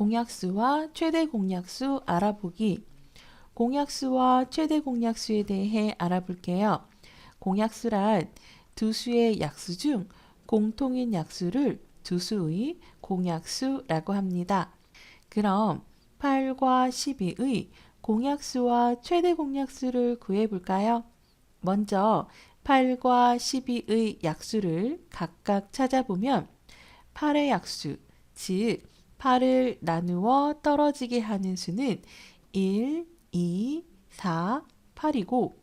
공약수와 최대 공약수 알아보기. 공약수와 최대 공약수에 대해 알아볼게요. 공약수란 두 수의 약수 중 공통인 약수를 두 수의 공약수라고 합니다. 그럼 8과 12의 공약수와 최대 공약수를 구해 볼까요? 먼저 8과 12의 약수를 각각 찾아보면 8의 약수, 즉 8을 나누어 떨어지게 하는 수는 1, 2, 4, 8이고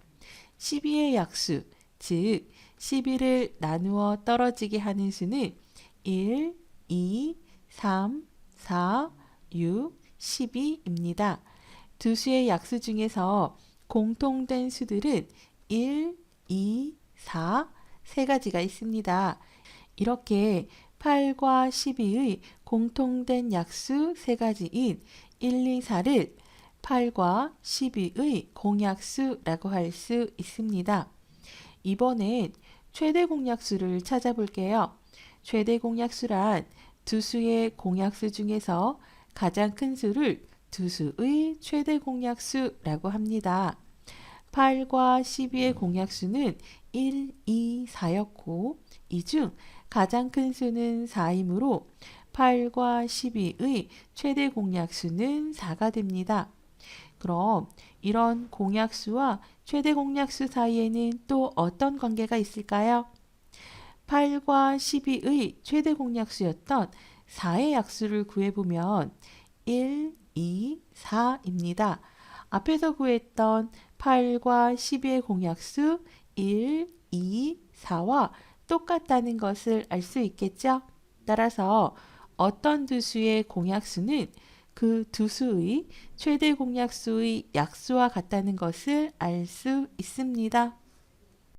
12의 약수, 즉 11을 나누어 떨어지게 하는 수는 1, 2, 3, 4, 6, 12입니다. 두 수의 약수 중에서 공통된 수들은 1, 2, 4, 세 가지가 있습니다. 이렇게 8과 12의 공통된 약수 세 가지인 1, 2, 4를 8과 12의 공약수라고 할 수 있습니다. 이번엔 최대 공약수를 찾아볼게요. 최대 공약수란 두 수의 공약수 중에서 가장 큰 수를 두 수의 최대 공약수라고 합니다. 8과 12의 공약수는 1, 2, 4였고 이 중 가장 큰 수는 4이므로 8과 12의 최대 공약수는 4가 됩니다. 그럼 이런 공약수와 최대 공약수 사이에는 또 어떤 관계가 있을까요? 8과 12의 최대 공약수였던 4의 약수를 구해보면 1, 2, 4입니다. 앞에서 구했던 8과 12의 공약수 1, 2, 4와 똑같다는 것을 알 수 있겠죠? 따라서 어떤 두 수의 공약수는 그 두 수의 최대 공약수의 약수와 같다는 것을 알 수 있습니다.